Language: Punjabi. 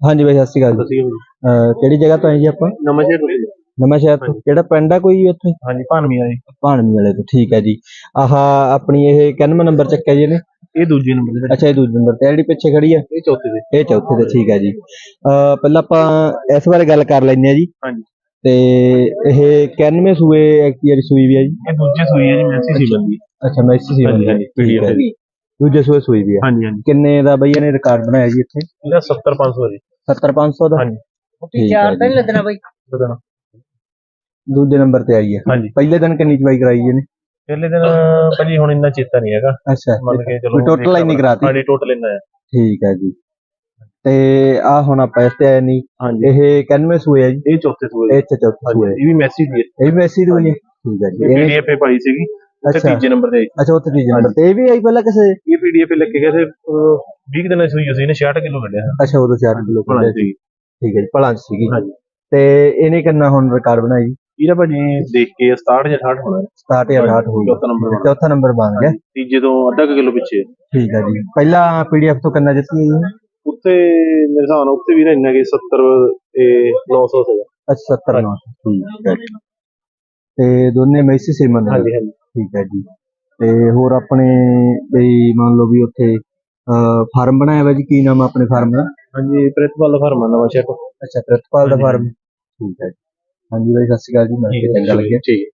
ਹਾਂਜੀ ਬਾਈ ਸਤਿ ਸ਼੍ਰੀ ਅਕਾਲ ਜੀ। ਅਹ ਕਿਹੜੀ ਜਗ੍ਹਾ ਤੋਂ ਆਏ ਜੀ ਆਪਾਂ? ਨਵਾਂ ਸ਼ਹਿਰ ਤੋਂ ਨਵਾਂ ਸ਼ਹਿਰ ਤੋਂ। ਕਿਹੜਾ ਪਿੰਡ ਆ ਕੋਈ ਉੱਥੇ? ਹਾਂਜੀ ਭਾਨਵੀਂ ਆ ਜੀ ਭਾਣਵੀ ਵਾਲੇ ਤੋਂ ਠੀਕ ਹੈ ਜੀ। ਆਹ ਆਪਣੀ ਇਹ 91 ਨੰਬਰ ਚੱਕਿਆ ਜੀ ਇਹਨੇ? ਇਹ ਦੂਜੇ ਨੰਬਰ ਦੇ ਅੱਛਾ ਇਹ ਦੂਜੇ ਨੰਬਰ ਤੇ। ਜਿਹੜੀ ਪਿੱਛੇ ਖੜੀ ਆ? ਇਹ ਚੌਥੇ ਦੇ ਇਹ ਚੌਥੇ ਤੇ ਠੀਕ ਹੈ ਜੀ। ਅਹ ਪਹਿਲਾਂ ਆਪਾਂ ਇਸ ਬਾਰੇ ਗੱਲ ਕਰ ਲੈਂਦੇ ਆ ਜੀ। ਹਾਂਜੀ। ਤੇ ਇਹ 91 ਸੂਏ ਐਕਟੀਅਰ ਸੂਈ ਵੀ ਆ ਜੀ? ਇਹ ਦੂਜੇ ਸੂਈ ਹੈ ਜੀ ਮੈਸੀ ਸੀ ਬੰਦੀ ਅੱਛਾ ਮੈਸੀ ਸੀ ਹਾਂਜੀ, ਹਾਂਜੀ, ਹੈ ਜੀ। ਦੂਜੇ ਸੂਏ ਸੂਈ ਵੀ ਆ। ਹਾਂਜੀ ਹਾਂਜੀ। ਕਿੰਨੇ ਦਾ ਬਈ ਇਹਨੇ ਰਿਕਾਰਡ ਬਣਾਇਆ ਜੀ ਇੱਥੇ? ਇਹਦਾ 70500 ਜੀ। 70500 ਦਾ? ਹਾਂਜੀ। ਠੀਕ ਹੈ ਜੀ। ਲੱਗਣਾ ਬਾਈ। ਬਦਨਾ ਦੂਜੇ ਨੰਬਰ ਤੇ ਆਈ ਹੈ ਹਾਂਜੀ। ਪਹਿਲੇ ਦਿਨ ਕਿੰਨੀ ਚਵਾਈ ਕਰਾਈ ਜੀ ਇਹਨੇ? ਪਹਿਲੇ ਦਿਨ ਭਾਜੀ ਹੁਣ ਇੰਨਾ ਚੇਤਾ ਨਹੀਂ ਹੈਗਾ। ਅੱਛਾ। ਮੰਨ ਕੇ ਚਲੋ ਹੀ ਨਹੀਂ ਕਰਾਤੀ? ਹਾਂਜੀ ਟੋਟਲ ਇੰਨਾ ਹੈ। ਠੀਕ ਹੈ ਜੀ। ਤੇ ਆ ਹੁਣ ਆਪਾਂ ਇਸ ਤੇ ਆਏ ਨਹੀਂ ਹਾਂਜੀ। ਇਹ 91 ਸੂਏ ਆ ਜੀ। ਇਹ ਚੌਥੇ ਸੂਏ ਇਹ ਚ ਚੌਥੇ ਸੂਏ ਇਹ ਵੀ ਮੈਸੀ ਦੀ ਹੈ। ਇਹ ਵੀ ਮੈਸੀ ਦੀ ਹੋਈ ਹੈ ਠੀਕ ਹੈ ਜੀ। ਇਹ ਇਹ ਪੀਡੀਐਫ ਪਾਈ ਸੀਗੀ। ਤੇ ਅੱਛਾ ਤੀਜੇ ਨੰਬਰ ਤੇ ਆਈ। ਅੱਛਾ ਉੱਥੇ ਤੀਜੇ ਨੰਬਰ ਤੇ। ਇਹ ਵੀ ਆਈ ਪਹਿਲਾਂ ਕਿਸੇ? ਇਹ ਪੀਡੀਐਫ ਲੱਗ ਕੇ ਗਏ ਤੇ 20 ਦਿਨਾਂ ਦੀ ਸੂਈ ਸੀ ਇਹਨੇ 66 ਕਿਲੋ ਕੱਢਿਆ। ਅੱਛਾ ਉਦੋਂ 4 ਕਿਲੋ ਬਣਾ ਸੀ। ਠੀਕ ਹੈ ਜੀ ਭਲਾਂ ਚ ਸੀਗੀ। ਹਾਂਜੀ। ਤੇ ਇਹਨੇ ਕਿੰਨਾ ਹੁਣ ਰਿਕਾਰਡ ਬਣਾਈ? ਇਹਦਾ ਭਾਜੀ ਦੇਖ ਕੇ 67 ਜਾਂ 68 ਹੋਣਾ। 67 ਜਾਂ 68 ਹੋ ਚੌਥਾ ਬਣਾ। ਚੌਥਾ ਨੰਬਰ ਬਣ ਗਿਆ। ਤੀਜੇ ਤੋਂ ਅੱਧਾ ਕਿਲੋ ਪਿੱਛੇ। ਠੀਕ ਹੈ ਜੀ। ਪਹਿਲਾਂ ਪੀਡੀਐਫ ਤੋਂ ਕਿੰਨਾ ਜਿੱਤੀ ਜੀ ਉੱਥੇ ਮੇਰੇ ਹਿਸਾਬ ਨਾਲ ਉੱਥੇ ਵੀ ਨਾ ਇੰਨਾ ਕਿ 70 ਤੇ 900 ਸੀਗਾ। ਅੱਛਾ 70 ਨੌ ਠੀਕ ਹੈ ਤੇ ਦੋਨੇ ਮੈਸੀ ਸਿਮਨ ਹਾਂਜੀ ਹਾਂਜੀ। ਠੀਕ ਹੈ ਜੀ। ਤੇ ਹੋਰ ਆਪਣੇ ਬਈ ਮੰਨ ਲਓ ਵੀ ਉੱਥੇ ਫਾਰਮ ਬਣਾਇਆ ਹੋਇਆ ਜੀ ਕੀ ਨਾਮ ਆ ਆਪਣੇ ਫਾਰਮ ਦਾ? ਹਾਂਜੀ ਪ੍ਰਿਤਪਾਲ ਦਾ ਫਰਮਾਨ ਨਵਾਂ ਸ਼ਹਿਰ ਤੋਂ। ਅੱਛਾ ਪ੍ਰਿਤਪਾਲ ਦਾ ਫਾਰਮ ਠੀਕ ਹੈ ਜੀ। ਹਾਂਜੀ ਬਾਈ ਸਤਿ ਸ਼੍ਰੀ ਅਕਾਲ ਜੀ ਮੈਂ ਚੰਗਾ ਲੱਗਿਆ ਠੀਕ ਹੈ।